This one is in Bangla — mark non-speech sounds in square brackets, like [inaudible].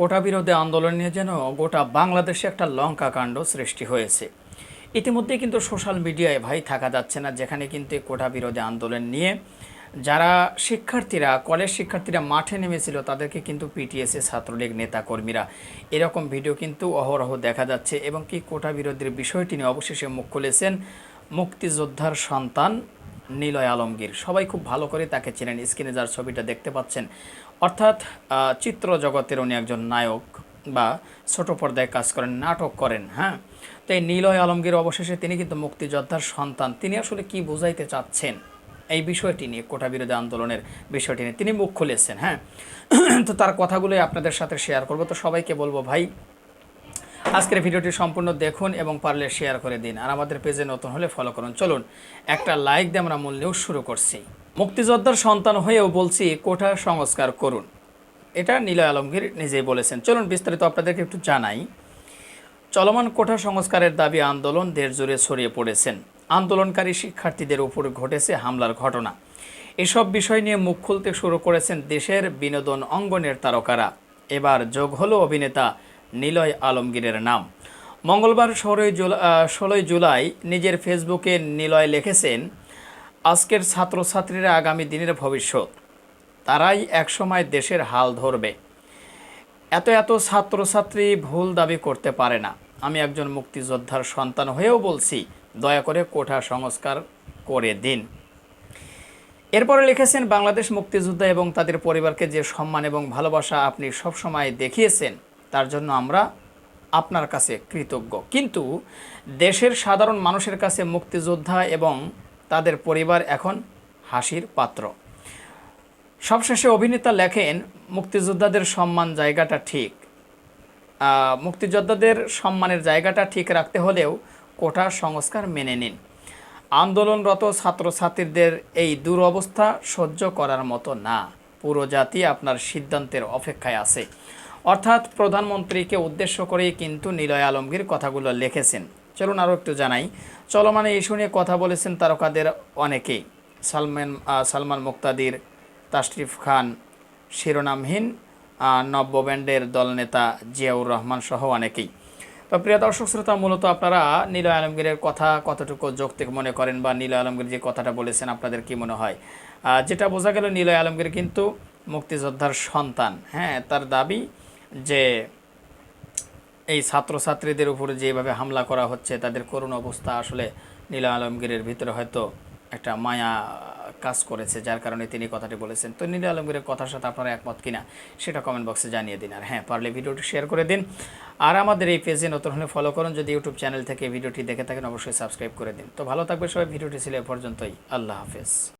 কোটা বিরোধী আন্দোলন নিয়ে যেন গোটা বাংলাদেশে একটা লঙ্কা কাণ্ড সৃষ্টি হয়েছে। ইতিমধ্যে কিন্তু সোশ্যাল মিডিয়ায় ভাই থাকা যাচ্ছে না, যেখানে কিন্তু কোটা বিরোধী আন্দোলন নিয়ে যারা শিক্ষার্থীরা, কলেজ শিক্ষার্থীরা মাঠে নেমেছিল, তাদেরকে কিন্তু পিটিএসএ ছাত্রলীগ নেতাকর্মীরা এরকম ভিডিও কিন্তু অহরহ দেখা যাচ্ছে এবং কি কোটা বিরোধীর বিষয়টি নিয়ে অবশেষে মুখ খুলেছেন মুক্তিযোদ্ধার সন্তান নিলয় আলমগীর। সবাই খুব ভালো করে তাকে চেনেন। স্ক্রিনে যার ছবিটা দেখতে পাচ্ছেন, অর্থাৎ চিত্র জগতের উনি একজন নায়ক বা ছোট পর্দায় কাজ করেন, নাটক করেন হ্যাঁ? তো এই নিলয় আলমগীর অবশেষে তিনি কিন্তু মুক্তিযোদ্ধার সন্তান। তিনি আসলে কি বোঝাইতে চাচ্ছেন এই বিষয়টি নিয়ে কোটা বিরোধী আন্দোলনের বিষয়টি নিয়ে? তিনি মুখ খুলেছেন হ্যাঁ? [clears throat] তো তার কথাগুলোই আপনাদের সাথে শেয়ার করব। তো সবাইকে বলব, ভাই আজকের ভিডিওটি সম্পূর্ণ দেখুন এবং পারলে শেয়ার করে দিন। আর আমাদের পেজে নতুন হলে ফলো করুন। চলুন, একটা লাইক দিয়ে আমরা মূল নিউজ শুরু করছি। মুক্তিযোদ্ধার সন্তান হয়েও বলছি, কোঠা সংস্কার করুন। এটা নীলয় আলমগীর নিজেই বলেছেন। চলুন বিস্তারিত আপনাদেরকে একটু জানাই। চলমান কোঠা সংস্কারের দাবি আন্দোলন দেশ জুড়ে ছড়িয়ে পড়েছেন। আন্দোলনকারী শিক্ষার্থীদের উপর ঘটেছে হামলার ঘটনা। এসব বিষয় নিয়ে মুখ খুলতে শুরু করেছেন দেশের বিনোদন অঙ্গনের তারকারা। এবার যোগ হলো অভিনেতা নিলয় আলমগীরের নাম। মঙ্গলবার ষোলোই জুলাই ষোলোই জুলাই নিজের ফেসবুকে নিলয় লিখেছেন, আজকের ছাত্রছাত্রীরা আগামী দিনের ভবিষ্যৎ। তারাই একসময় দেশের হাল ধরবে। এত এত ছাত্রছাত্রী ভুল দাবি করতে পারে না। আমি একজন মুক্তিযোদ্ধার সন্তান হয়েও বলছি, দয়া করে কোঠা সংস্কার করে দিন। এরপরে লিখেছেন, বাংলাদেশ মুক্তিযোদ্ধা এবং তাদের পরিবারকে যে সম্মান এবং ভালোবাসা আপনি সবসময় দেখিয়েছেন তার জন্য আমরা আপনার কাছে কৃতজ্ঞ। কিন্তু দেশের সাধারণ মানুষের কাছে মুক্তিযোদ্ধা এবং তাদের পরিবার এখন হাসির পাত্র। সবশেষে অভিনেতা লেখেন, মুক্তিযোদ্ধাদের সম্মান জায়গাটা ঠিক। মুক্তিযোদ্ধাদের সম্মানের জায়গাটা ঠিক রাখতে হলেও কোটা সংস্কার মেনে নিন। আন্দোলনরত ছাত্রছাত্রীদের এই দুরবস্থা সহ্য করার মতো না। পুরো জাতি আপনার সিদ্ধান্তের অপেক্ষায় আছে। অর্থাৎ প্রধানমন্ত্রীকে উদ্দেশ্য করেই কিন্তু নিলয় আলমগীর কথাগুলো লিখেছেন। চলুন আরও একটু জানাই। চলমান ইস্যু নিয়ে কথা বলেছেন তারকাদের অনেকেই। সালমান সালমান মুক্তাদির, তাশরিফ খান, শিরোনামহীন নব্য ব্যান্ডের দলনেতা জিয়াউর রহমান সহ অনেকেই। তো প্রিয় দর্শক শ্রোতা, মূলত আপনারা নীলয় আলমগীরের কথা কতটুকু যৌক্তিক মনে করেন বা নীলয় আলমগীর যে কথাটা বলেছেন, আপনাদের কি মনে হয়? যেটা বোঝা গেল নীলয় আলমগীর কিন্তু মুক্তিযোদ্ধার সন্তান। হ্যাঁ তার দাবি যে এই ছাত্রছাত্রীদের উপরে যেভাবে হামলা করা হচ্ছে, তাদের করুণ অবস্থা আসলে নীলা আলমগীরের ভিতরে হয়তো একটা মায়া কাজ করেছে, যার কারণে তিনি কথাটি বলেছেন। তো নীলা আলমগীরের কথার সাথে আপনারা একমত কিনা, সেটা কমেন্ট বক্সে জানিয়ে দিন। আর হ্যাঁ পারলে ভিডিওটি শেয়ার করে দিন। আর আমাদের এই পেজে নতুন হলে ফলো করুন। যদি ইউটিউব চ্যানেল থেকে ভিডিওটি দেখে থাকেন, অবশ্যই সাবস্ক্রাইব করে দিন। তো ভালো থাকবে সবাই। ভিডিওটি ছিল এ পর্যন্তই। আল্লাহ হাফেজ।